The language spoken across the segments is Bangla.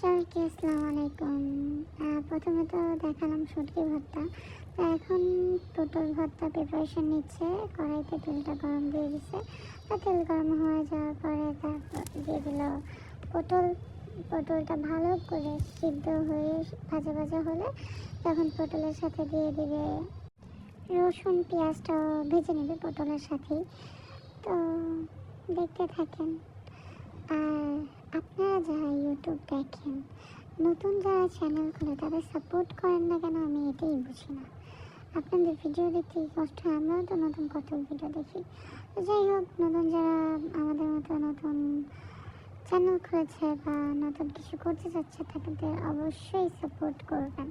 সবাইকে আসসালামু আলাইকুম। প্রথমে তো দেখালাম শুটকি ভর্তা। তো এখন পটল ভর্তা প্রিপারেশন নিচ্ছে। কড়াইতে তেলটা গরম দিয়ে দিছে। তো তেল গরম হয়ে যাওয়ার পরে তারপর দিয়ে দিল পটল। পটলটা ভালো করে সিদ্ধ হয়ে ভাজা ভাজা হলে তখন পটলের সাথে দিয়ে দিবে রসুন, পেঁয়াজটাও ভেজে নেবে পটলের সাথেই। তো দেখতে থাকেন। আর আপনারা যারা ইউটিউব দেখেন, নতুন যারা চ্যানেল খোলে, তাদের সাপোর্ট করেন না কেন আমি এটাই বুঝি না। আপনাদের ভিডিও দেখতে কষ্ট? হয় আমরাও তো নতুন কত ভিডিও দেখি। তো যাই হোক, নতুন যারা আমাদের মতো নতুন চ্যানেল খুলেছে বা নতুন কিছু করতে চাচ্ছে তাদের অবশ্যই সাপোর্ট করবেন।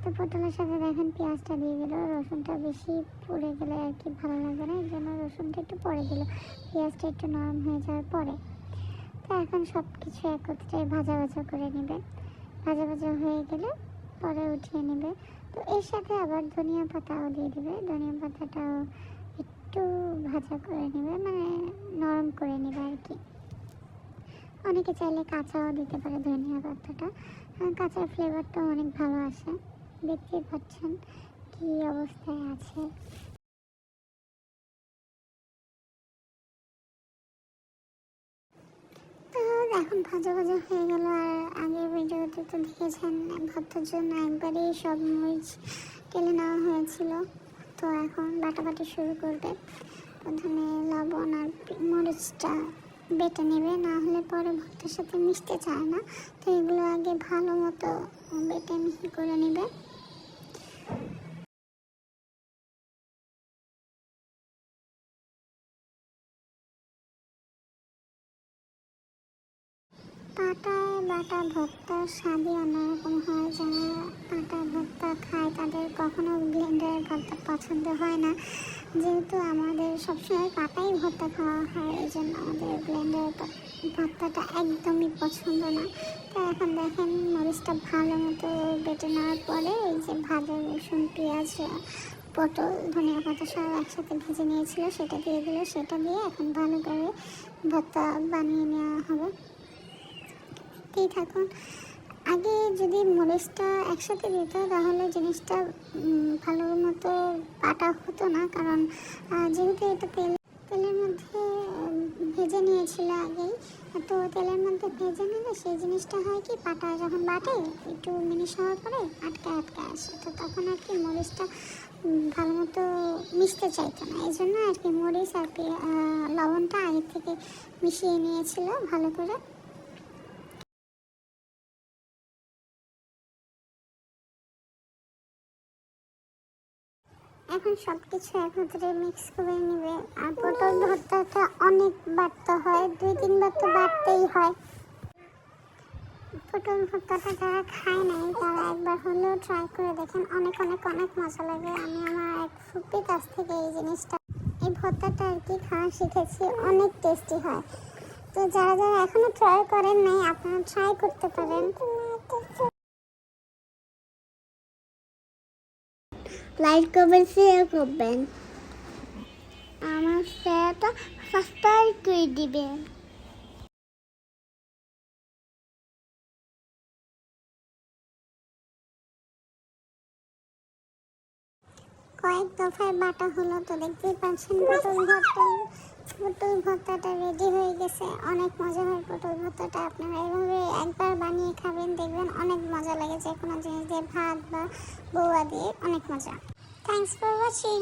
তো পটলের সাথে দেখেন, পেঁয়াজটা দিয়ে দিল, রসুনটা বেশি পুড়ে গেলে আর কি ভালো লাগবে না, এই জন্য রসুনটা একটু পরে দিল। পেঁয়াজটা একটু নরম হয়ে যাওয়ার পরে। তো এখন সব কিছু একত্রে ভাজা ভাজা করে নেবে। ভাজা ভাজা হয়ে গেলে পরে উঠিয়ে নেবে। তো এর সাথে আবার ধনিয়া পাতাও দিয়ে দেবে। ধনিয়া পাতাটাও একটু ভাজা করে নেবে মানে নরম করে নেবে আর কি। অনেকে চাইলে কাঁচাও দিতে পারে ধনিয়া পাতাটা। কাঁচার ফ্লেভারটা অনেক ভালো আসে। দেখতেই পাচ্ছেন কী অবস্থায় আছে। এখন ভাজা ভাজা হয়ে গেল আর আগের ভিডিওতে তো দেখেছেন ভর্তার জন্য একবারই সব মরিচ টেলে নেওয়া হয়েছিল। তো এখন বাটাবাটি শুরু করবে। প্রথমে লবণ আর মরিচটা বেটে নেবে, না হলে পরে ভর্তার সাথে মিশতে চায় না। তো এগুলো আগে ভালো মতো বেটে মিহি করে নেবে। পাটায় বাটা ভর্তার স্বাদই অন্যরকম হয়, যারা পাটায় ভর্তা খায় তাদের কখনো ব্লেন্ডারের ভর্তা পছন্দ হয় না। যেহেতু আমাদের সবসময় পাটাই ভর্তা খাওয়া হয়, এই জন্য আমাদের ব্লেন্ডারের ভর্তাটা একদমই পছন্দ না। তো এখন দেখেন মরিচটা ভালো মতো বেটে নেওয়ার পরে এই যে ভাজা রসুন, পেঁয়াজ, পটল, ধনিয়া পাতা সব একসাথে ভেজে নিয়েছিল, সেটা দিয়ে দিল, সেটা দিয়ে এখন ভালো করে ভর্তা বানিয়ে নেওয়া হবে। দেখতেই থাকুন। আগে যদি মরিচটা একসাথে দিত তাহলে জিনিসটা ভালো মতো বাটা হতো না। কারণ যেহেতু এটা তেল তেলের মধ্যে ভেজে নিয়েছিল আগেই তো তেলের মধ্যে ভেজে নিলে সেই জিনিসটা হয় কি পাটা যখন বাটে একটু মিনিশ হওয়ার পরে আটকে আটকে আসে। তো তখন আর কি মরিচটা ভালো মতো মিশতে চাইতো না। এই জন্য আর কি মরিচ আর আহ, লবণটা আগে থেকে মিশিয়ে নিয়েছিল ভালো করে। এখন সব কিছু একত্রে মিক্স করে নেবে। আর পটল ভর্তাটা অনেক বাড়তে হয়, দুই তিনবার তো বাড়তেই হয়। পটল ভর্তাটা যারা খায় নাই, তারা একবার হলেও ট্রাই করে দেখেন, অনেক অনেক অনেক মজা লাগে। আমি আমার এক ফুপির কাছ থেকে এই জিনিসটা, এই ভর্তাটা আর কি খাওয়া শিখেছি, অনেক টেস্টি হয়। তো যারা যারা এখনও ট্রাই করেন নাই, আপনারা ট্রাই করতে পারেন। লাইক করবেন শেয়ার করবেন। আমার শেয়ারটা সাবস্ক্রাইব করে দিবেন। কয়েক দফায় বাটা হলো তো দেখতেই পাচ্ছেন পটল ভর্তা। পটল ভর্তাটা রেডি হয়ে গেছে। অনেক মজা হয় পটল ভর্তাটা আপনারা এভাবে একবার বানিয়ে খাবেন, দেখবেন অনেক মজা লাগে যে কোনো জিনিস দিয়ে ভাত বা বৌয়া দিয়ে অনেক মজা। Thanks for watching